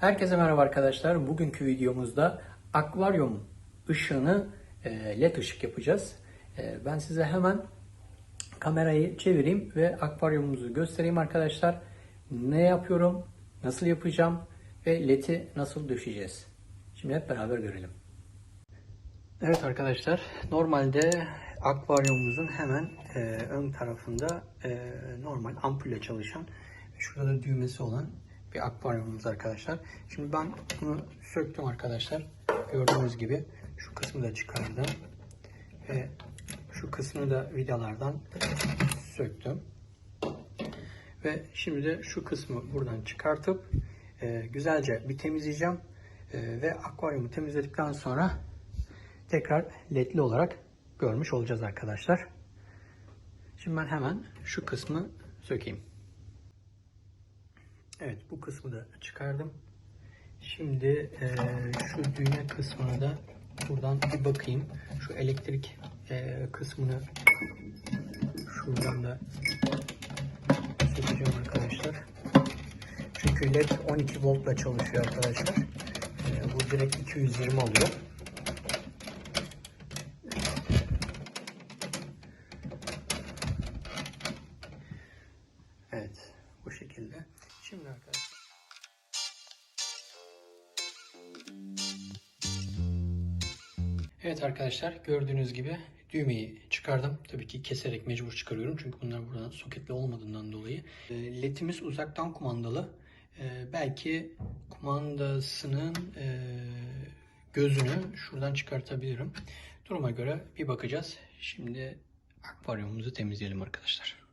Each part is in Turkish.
Herkese merhaba arkadaşlar. Bugünkü videomuzda akvaryum ışığını e, led ışık yapacağız. E, Ben size hemen kamerayı çevireyim ve akvaryumumuzu göstereyim arkadaşlar. Ne yapıyorum, nasıl yapacağım ve led'i nasıl döşeceğiz. Şimdi hep beraber görelim. Evet arkadaşlar, normalde akvaryumumuzun hemen e, ön tarafında normal ampulle çalışan şurada da düğmesi olan bir akvaryumumuz arkadaşlar. Şimdi ben bunu söktüm arkadaşlar. Gördüğünüz gibi şu kısmı da çıkardım ve şu kısmını da vidalardan söktüm. Ve şimdi de şu kısmı buradan çıkartıp e, güzelce bir temizleyeceğim. E, ve akvaryumu temizledikten sonra tekrar ledli olarak görmüş olacağız arkadaşlar. Şimdi ben hemen şu kısmı sökeyim. Evet bu kısmı da çıkardım. Şimdi eee, şu düğme kısmına da buradan bir bakayım. Şu elektrik eee, kısmını şuradan da sökeceğim arkadaşlar. Çünkü led 12 voltla çalışıyor arkadaşlar. Eee, bu direkt 220 alıyor. Evet, bu şekilde. Şimdi arkadaşlar. Evet arkadaşlar, gördüğünüz gibi düğmeyi çıkardım. Tabii ki keserek mecbur çıkarıyorum çünkü bunlar buradan soketli olmadığından dolayı. E, LED'imiz uzaktan kumandalı. E, belki kumandasının e, gözünü şuradan çıkartabilirim. Duruma göre bir bakacağız. Şimdi akvaryumumuzu temizleyelim arkadaşlar.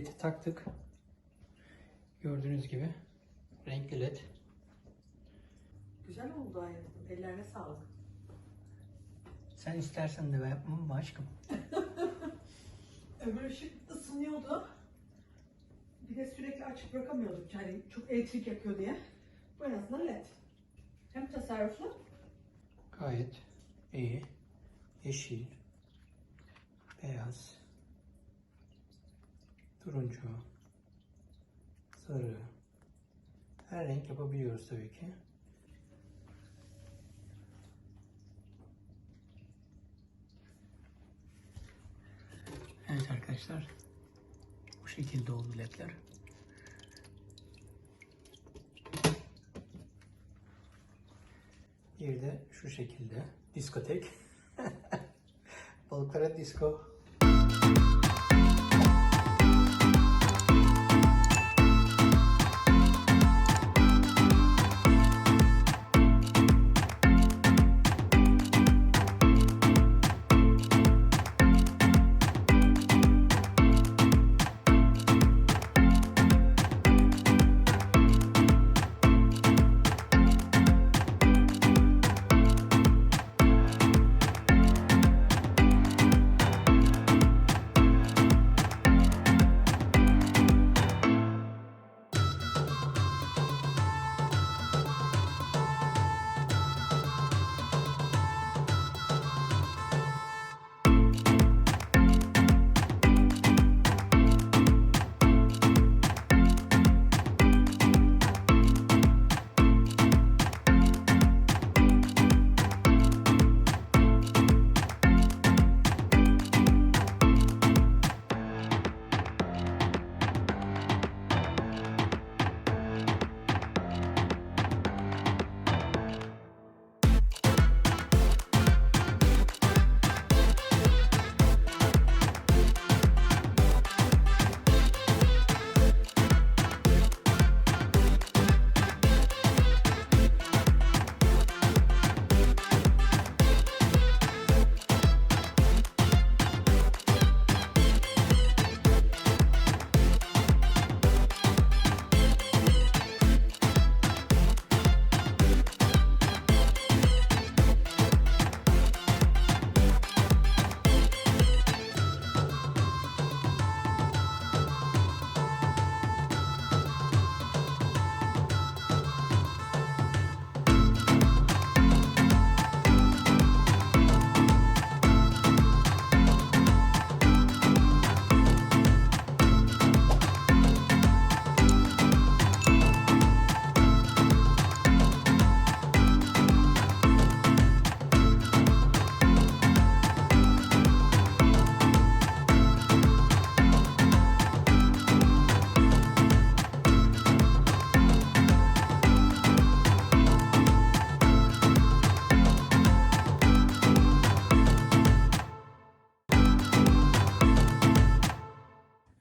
Led'i taktık. Gördüğünüz gibi renkli led. Güzel oldu hayatım. Ellerine sağlık. Sen istersen de ben yapmam mı aşkım? Öbür ışık ısınıyordu. Bir de sürekli açık bırakamıyorduk. Yani çok elektrik yakıyor diye. Bu en azından led. Hem tasarruflu. Gayet iyi. Yeşil, beyaz, turuncu, sarı. Her renk yapabiliyoruz tabii ki. Evet arkadaşlar. Bu şekilde oldu ledler. Bir de şu şekilde diskotek. Balıklara disco.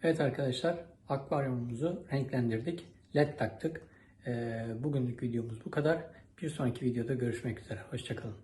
Evet arkadaşlar akvaryumumuzu renklendirdik. LED taktık. Ee, bugünlük videomuz bu kadar. Bir sonraki videoda görüşmek üzere. Hoşçakalın.